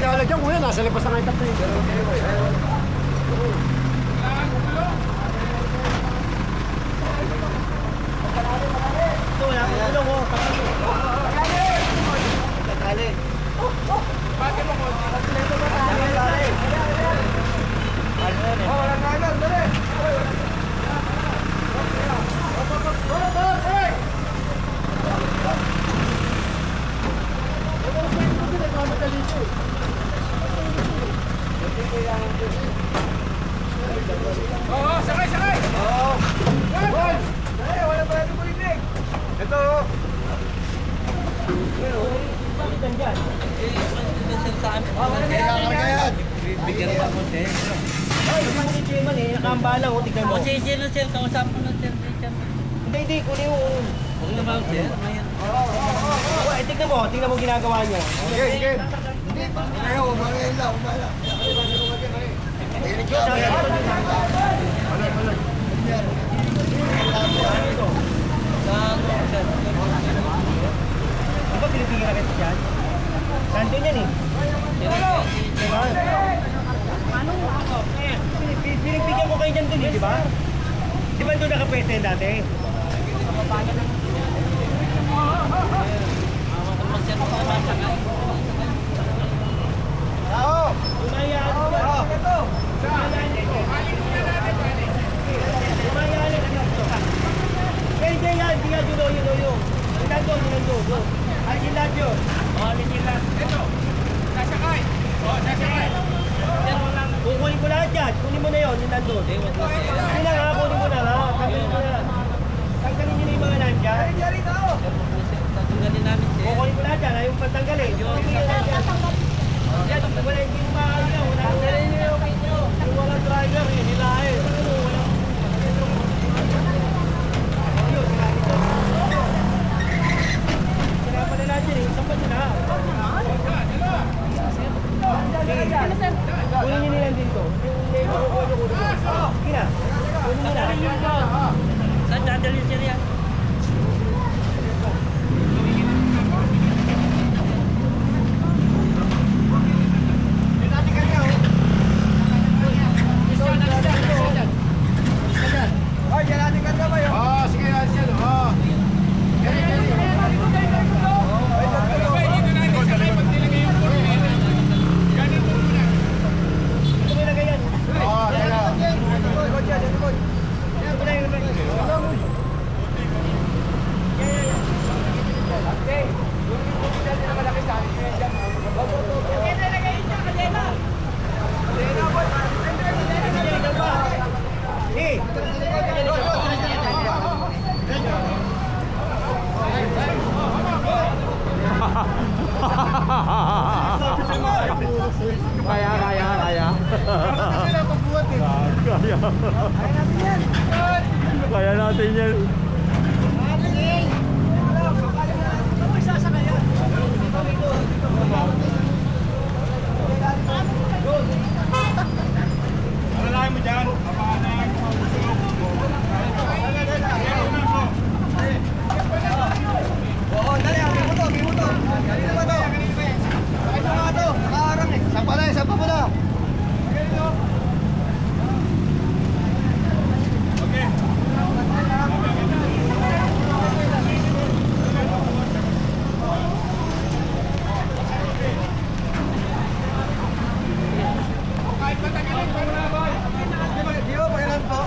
tayo pagkala dyan, kuya, nasa labas na nga yung tatlo. Ito, wala akong tulong oh. Tatali. Oo, sakay, sakay! Ito, Bigyan mo ako, sir. Ay, hindi mo ni Chairman eh. Nakahamba lang, oh. Tignan mo. O, si sir, kausap mo na, sir. Hindi, hindi. Kunin mo. Huwag na ba, sir? Ayan. Oh, eh, tignan mo. Mo ginagawa niya. Sige, sige. Ayaw, umarin lang, umarin. Saan, sir? Di ba pinipigil ka kita Nandun yan eh. Diba? Pinip- Pinipigyan ko kayo dyan dun eh, di ba? Di ba doon nakapwede dati? Awa ko naman, sir, kung masakay. Umayaan ko na. Ito. Umayaan ka na. Pwede yan. Di nga dulo yun yun. Yung nandun, yung nandun. Ay, yung ladyo. Oo, likilan. Ito, sasakay. Oo, sasakay. Kukunin ko lahat yan. Kunin mo na yun, yung nandun. Kunin na nga, kunin mo na nga. Tanggalin mo na. Tanggalin nyo na yung mga nandyan. Tatanggalin namin, sir. Kukunin ko lahat yan. Ayaw. Yung mga nandyan. Yan, wala mo maaari yan. Wala yung wala driver, eh. Hilahin. Ano, wala. Ayun, sinabi ko. Sinabi na natin eh. Isang pa na. Sige. Kunin nyo nilang dito. Ko, kunin. Sige na. Saan dadalhin, sir, yan? Ah, sige, yan, yan. Ah. Sakay dito natin, sakay. Pag nilagay yung kurne, ganun mo muna. Ito mo ilagay yan. Ah, kaya. Ito mo na ilagay. Eh, Kaya, kaya, kaya. Kaya. Kaya natin yan. Alalahin mo dyan. Papahalaan ko. Oo, dali, abin mo to, abin mo to. Kanina ba to? Bakit na nga to? Nakaharang eh. Saan pa na, saan pa mo na? Kahit matagalin pa na ba? Di ba, pakilan po?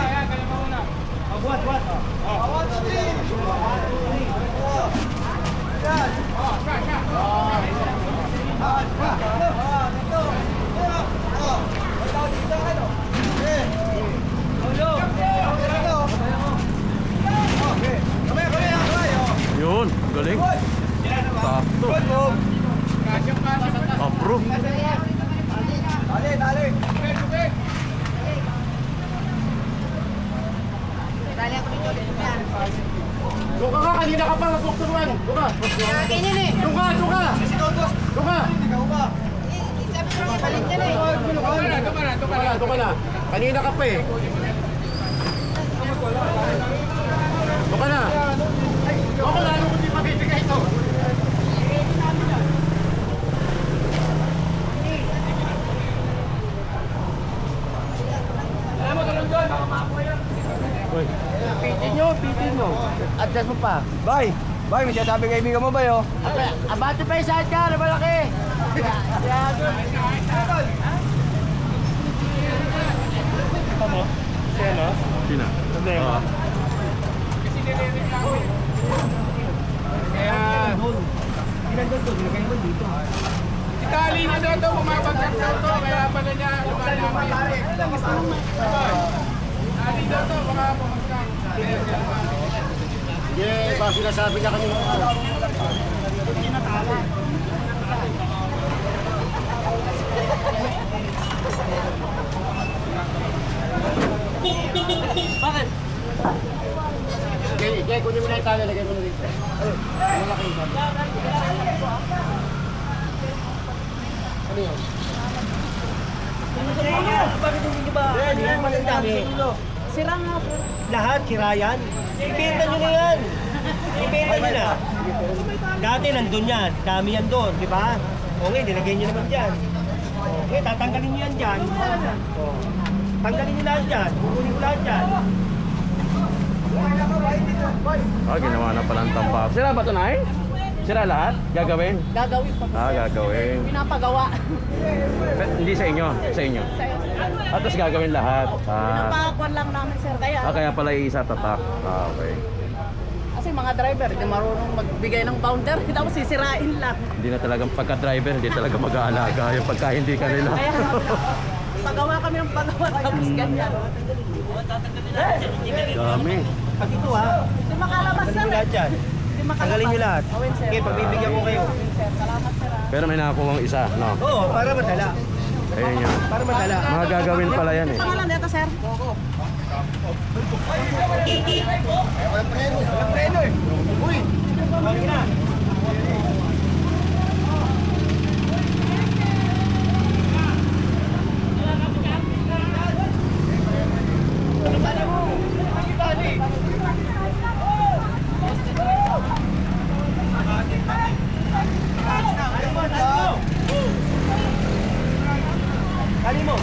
Ayan, ganun mo muna. What, what? Yun, galing. Sakto. doon ka! Doon ka! Balik ka na eh. Doon ka na, doon ka na, doon ka na. Kanina ka pa eh. Doon ka na. Doon ka na, ano ko di magbibigay ito? Pitin nyo, pitin mo. Adjust mo pa. Bye! Bay, may sinasabi kaibigan mo ba yo? Abate pa yung sidecar, malaki. Sina? Oo. Kaya, Ginagod to, ginagay mo dito. itali niya daw to, bumabagsak daw to, kaya pala niya lumalapit. Itali daw to, baka bumagsak. Ba sinasabi niya kanina. Bakit? Okay, okay, kunin mo na yung tali, lagay mo na dito. Ay, malaki yung. Ano yun? Bakit hindi ba? Hindi yan magandami. Sira. Lahat, kirayan. Ibenta nyo na yan. Ibenta nyo na. Dati nandun yan. Dami yan doon, di ba? O ngayon, nilagay nyo naman dyan. Okay, tatanggalin nyo yan dyan. O. Tanggalin nyo lahat dyan. Kukunin ko lahat dyan. Ah, ginawa na pala ng tambak. Sira ba ito, Nay? Sira lahat? Gagawin? Gagawin pa po. Ah, gagawin. Pinapagawa. Pe- hindi sa inyo, sa inyo. At tapos gagawin lahat. Ah, Pinapakakuan lang namin sir. Kaya, ah kaya pala iisa tatak. Ah, okay. Kasi mga driver, hindi marunong magbigay ng boundary. Tapos sisirain lang. Hindi na talaga, pagka-driver, hindi talaga mag-aalaga. Yung pagka hindi ka nila. Kaya, pagawa kami ng pagawa. Tapos ganyan. Dami. Pag ito ha, Hindi makalabas. Hindi makalabas. Tanggalin nyo lahat. Sir. Okay, pagbibigyan ko kayo. Ah. Pero may nakakuha isa, no? Oo, para madala. Ayun yun. Para madala. Mga gagawin pala yan eh. Pangalan nito sir? Okay na. Kali mo.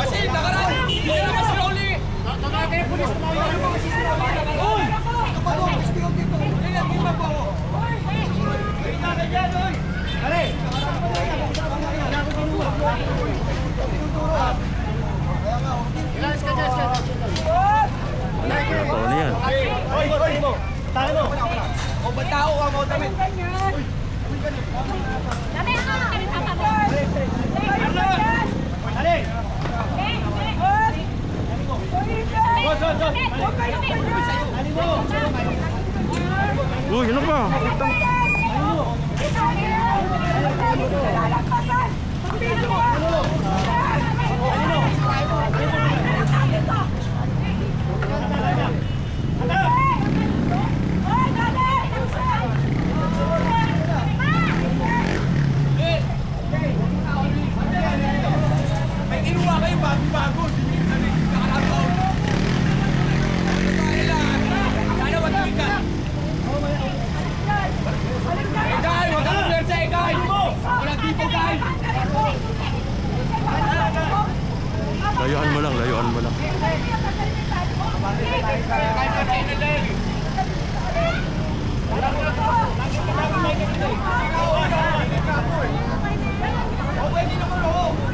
Kasi, nakaraan, hindi na kasi uli. Nakakaya yung pulis, tumawag yung mga sisira. Uy! Kali. Totoo na yan. Oy, oy, mo. Tahan mo. O, ba't tao ka mo damit? Go, go, go. Kali mo. Uy, ano pa? May Layuan mo lang, layuan mo lang. Okay, dito ko